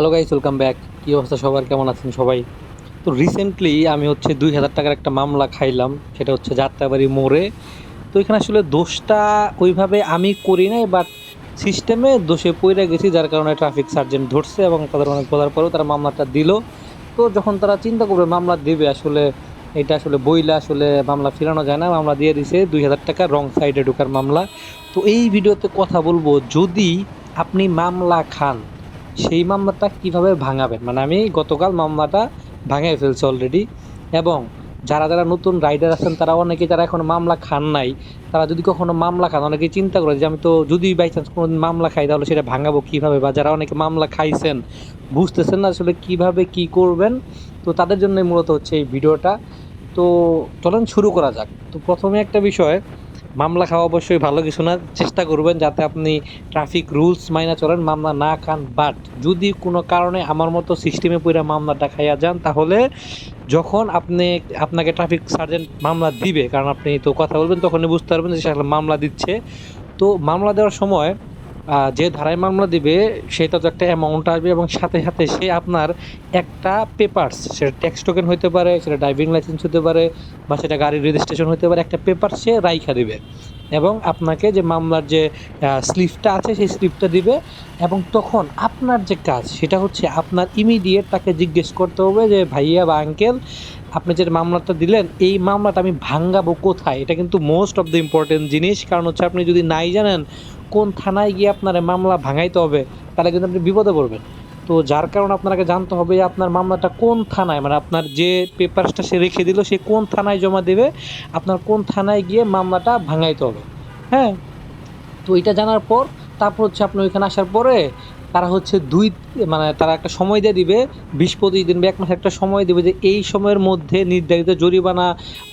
Hello guys welcome back কী অবস্থা সবার? কেমন আছেন সবাই? তো রিসেন্টলি আমি হচ্ছে দুই হাজার টাকার একটা মামলা খাইলাম, সেটা হচ্ছে যাত্রাবাড়ি মোড়ে। তো এখানে আসলে দোষটা ওইভাবে আমি করি নাই বাট সিস্টেমে দোষে পড়ে গেছি, যার কারণে ট্রাফিক সার্জেন্ট ধরছে এবং তাদের অনেক বলার পরেও তারা মামলাটা দিল। তো যখন তারা চিন্তা করবে মামলা দেবে, আসলে এটা আসলে বইলে আসলে মামলা ফেরানো যায় না, মামলা দিয়ে দিছে, দুই হাজার টাকা রং সাইডে ঢোকার মামলা। তো এই ভিডিওতে কথা বলব, যদি আপনি মামলা খান সেই মামলাটা কীভাবে ভাঙাবেন? মানে আমি গতকাল মামলাটা ভাঙাই ফেলছি অলরেডি এবং যারা যারা নতুন রাইডার আছেন, তারা অনেকে যারা এখন মামলা খান নাই, তারা যদি কখনো মামলা খান, অনেকে চিন্তা করে যে আমি তো যদি বাই চান্স কোনো মামলা খাই, তাহলে সেটা ভাঙাবো কীভাবে? বা যারা অনেকে মামলা খাইছেন, বুঝতেছেন না আসলে কীভাবে কি করবেন? তো তাদের জন্যই মূলত হচ্ছে এই ভিডিওটা। তো চলেন শুরু করা যাক। তো প্রথমে একটা বিষয় মামলা খাওয়া অবশ্যই ভালো কিছু না। চেষ্টা করবেন যাতে আপনি ট্রাফিক রুলস মাইনা চলেন, মামলা না খান। বাট যদি কোনো কারণে আমার মতো সিস্টেমে পুরা মামলাটা খাইয়া যান, তাহলে যখন আপনি আপনাকে ট্রাফিক সার্জেন্ট মামলা দিবে, কারণ আপনি তো কথা বলবেন, তখনই বুঝতে পারবেন যে সে মামলা দিচ্ছে। তো মামলা দেওয়ার সময় যে ধারায় মামলা দিবে সেটা তো একটা অ্যামাউন্ট আসবে এবং সাথে সাথে সে আপনার একটা পেপারস সেটা ট্যাক্স টোকেন হতে পারে, সেটা ড্রাইভিং লাইসেন্স হতে পারে, বা সেটা গাড়ির রেজিস্ট্রেশন হতে পারে, একটা পেপার সে রাইখা দিবে। এবং আপনাকে যে মামলার যে স্লিপটা আছে, সেই স্লিপটা দিবে এবং তখন আপনার যে কাজ, সেটা হচ্ছে আপনার ইমিডিয়েট তাকে জিজ্ঞেস করতে হবে যে, ভাইয়া বা আঙ্কেল আপনি যে মামলাটা দিলেন, এই মামলাটা আমি ভাঙ্গাবো কোথায়? এটা কিন্তু মোস্ট অফ দ্য ইম্পর্টেন্ট জিনিস। কারণ হচ্ছে আপনি যদি নাই জানেন কোন থানায় গিয়ে আপনার মামলা ভাঙাইতে হবে, তাহলে কিন্তু আপনি বিপদে পড়বেন। তো যার কারণে আপনাকে জানতে হবে যে আপনার মামলাটা কোন থানায় মানে আপনার যে পেপারসটা সে রেখে দিল, সে কোন থানায় জমা দেবে, আপনার কোন থানায় গিয়ে মামলাটা ভাঙাইতে হবে। হ্যাঁ? তো এটা জানার পর, তারপর হচ্ছে আপনি ওইখানে আসার পরে, তারা হচ্ছে দুই মানে তারা একটা সময় দিয়ে দিবে, বিশ পঁচিশ দিন বা এক মাস একটা সময় দিবে যে এই সময়ের মধ্যে নির্ধারিত জরিমানা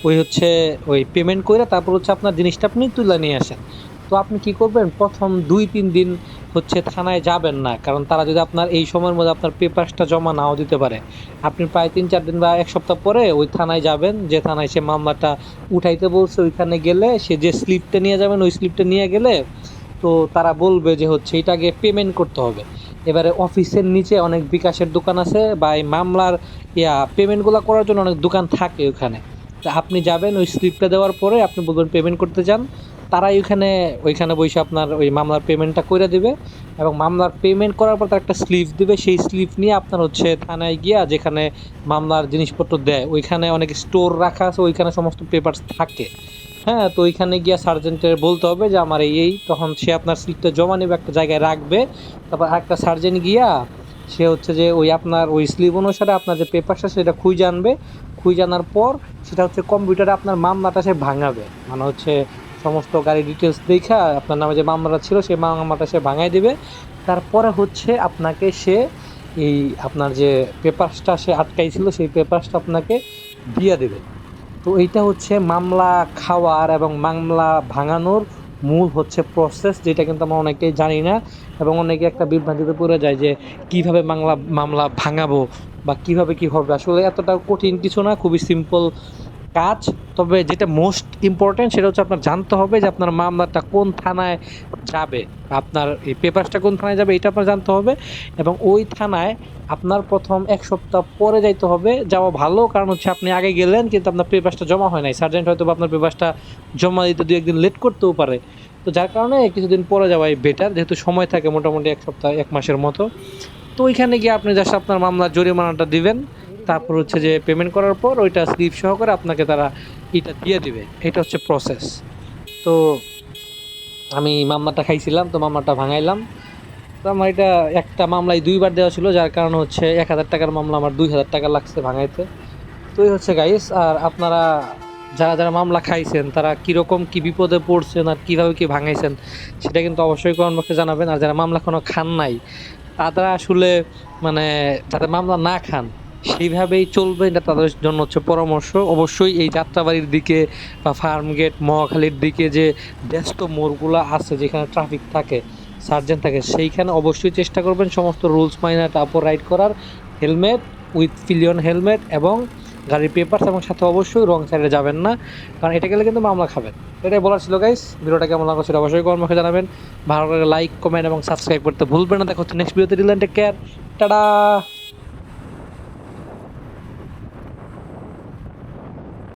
ওই হচ্ছে ওই পেমেন্ট করে তারপর হচ্ছে আপনার জিনিসটা আপনি তুলে নিয়ে আসেন। তো আপনি কি করবেন? প্রথম দুই, তিন দিন হচ্ছে থানায় যাবেন না, কারণ তারা যদি আপনার এই সময়ের মধ্যে আপনার পেপারসটা জমা নাও দিতে পারে। আপনি প্রায় তিন, চার দিন বা এক সপ্তাহ পরে ওই থানায় যাবেন, যে থানায় সে মামলাটা উঠাইতে বলছে, ওইখানে গেলে সে যে স্লিপটা নিয়ে যাবেন, ওই স্লিপটা নিয়ে গেলে তো তারা বলবে যে হচ্ছে এটাকে পেমেন্ট করতে হবে। এবারে অফিসের নিচে অনেক বিকাশের দোকান আছে বা এই মামলার ইয়া পেমেন্টগুলো করার জন্য অনেক দোকান থাকে ওখানে। তা আপনি যাবেন, ওই স্লিপটা দেওয়ার পরে আপনি বলবেন পেমেন্ট করতে চান তারাই ওইখানে ওইখানে বসে আপনার ওই মামলার পেমেন্টটা করে দেবে এবং মামলার পেমেন্ট করার পর তার একটা স্লিপ দেবে। সেই স্লিপ নিয়ে আপনার হচ্ছে থানায় গিয়া যেখানে মামলার জিনিসপত্র দেয়, ওইখানে অনেক স্টোর রাখা আছে, ওইখানে সমস্ত পেপারস থাকে। হ্যাঁ তো ওইখানে গিয়া সার্জেন্টের বলতে হবে যে, আমার এই এই। তখন সে আপনার স্লিপটা জমা নেবে, একটা জায়গায় রাখবে। তারপর একটা সার্জেন্ট গিয়া সে হচ্ছে যে, ওই আপনার ওই স্লিপ অনুসারে আপনার যে পেপারসটা সেটা খুঁজে আনবে। খুঁজে আনার পর সেটা হচ্ছে কম্পিউটারে আপনার মামলাটা সে ভাঙাবে। মানে হচ্ছে সমস্ত গাড়ি ডিটেলস দেখা, আপনার নামে যে মামলাটা ছিল, সেই মামলাটা সে ভাঙাই দেবে। তারপরে হচ্ছে আপনাকে সে এই আপনার যে পেপারসটা সে আটকাইছিল, সেই পেপারসটা আপনাকে দিয়ে দেবে। তো এইটা হচ্ছে মামলা খাওয়ার এবং মামলা ভাঙানোর মূল হচ্ছে প্রসেস যেটা কিন্তু আমরা অনেকেই জানি না এবং অনেকে একটা বিভ্রান্তিতে পড়ে যায় যে কীভাবে মামলা মামলা ভাঙাবো বা কীভাবে কি হবে। আসলে এতটা কঠিন কিছু না, খুবই সিম্পল কাজ, তবে যেটা মোস্ট ইম্পর্টেন্ট সেটা হচ্ছে আপনার জানতে হবে যে আপনার মামলাটা কোন থানায় যাবে, আপনার এই পেপারসটা কোন থানায় যাবে এটা আপনার জানতে হবে এবং ওই থানায় আপনার প্রথম এক সপ্তাহ পরে যাইতে হবে, যাওয়া ভালো, কারণ হচ্ছে আপনি আগে গেলেন কিন্তু আপনার পেপারসটা জমা হয় নাই। সার্জেন্ট হয়তো আপনার পেপারসটা জমা দিতে দু একদিন লেট করতেও পারে। তো যার কারণে কিছুদিন পরে যাওয়াই বেটার যেহেতু সময় থাকে মোটামুটি এক সপ্তাহ, এক মাসের মতো। তো ওইখানে গিয়ে আপনি জাস্ট আপনার মামলার জরিমানাটা দিবেন। তারপর হচ্ছে যে পেমেন্ট করার পর ওইটা স্লিপ সহকারে আপনাকে তারা এটা দিয়ে দিবে। এটা হচ্ছে প্রসেস তো আমি মামলাটা খাইছিলাম, তো মামলাটা ভাঙাইলাম। তো আমার এটা একটা মামলায় দুইবার দেওয়া ছিল, যার কারণে হচ্ছে এক হাজার টাকার মামলা আমার দুই হাজার টাকা লাগছে ভাঙাইতে। তো এই হচ্ছে গাইস আর আপনারা যারা যারা মামলা খাইছেন, তারা কীরকম কী বিপদে পড়ছেন আর কীভাবে কী ভাঙাইছেন, সেটা কিন্তু অবশ্যই কমেন্ট জানাবেন। আর যারা মামলা কোনো খান নাই, তারা আসলে মানে যাতে মামলা না খান সেইভাবেই চলবে এটা তাদের জন্য হচ্ছে পরামর্শ। অবশ্যই এই যাত্রাবাড়ির দিকে বা ফার্ম গেট মহাখালীর দিকে যে ব্যস্ত মোড়গুলো আছে, যেখানে ট্রাফিক থাকে সার্জেন্ট থাকে, সেইখানে অবশ্যই চেষ্টা করবেন সমস্ত রুলস মাইনে তারপর রাইড করার। হেলমেট উইথ ফিলিয়ন হেলমেট এবং গাড়ির পেপারস এবং সাথে অবশ্যই রং সাইডে যাবেন না, কারণ এটা গেলে কিন্তু মামলা খাবেন। এটাই বলার ছিল গাইস ভিডিওটা কেমন লাগল সেটা অবশ্যই কর্মকে জানাবেন। ভালো করে লাইক কমেন্ট এবং সাবস্ক্রাইব করতে ভুলবেন না। দেখো হচ্ছে নেক্সট ভিডিওতে রিলেন্টেড কেয়ার টাটা!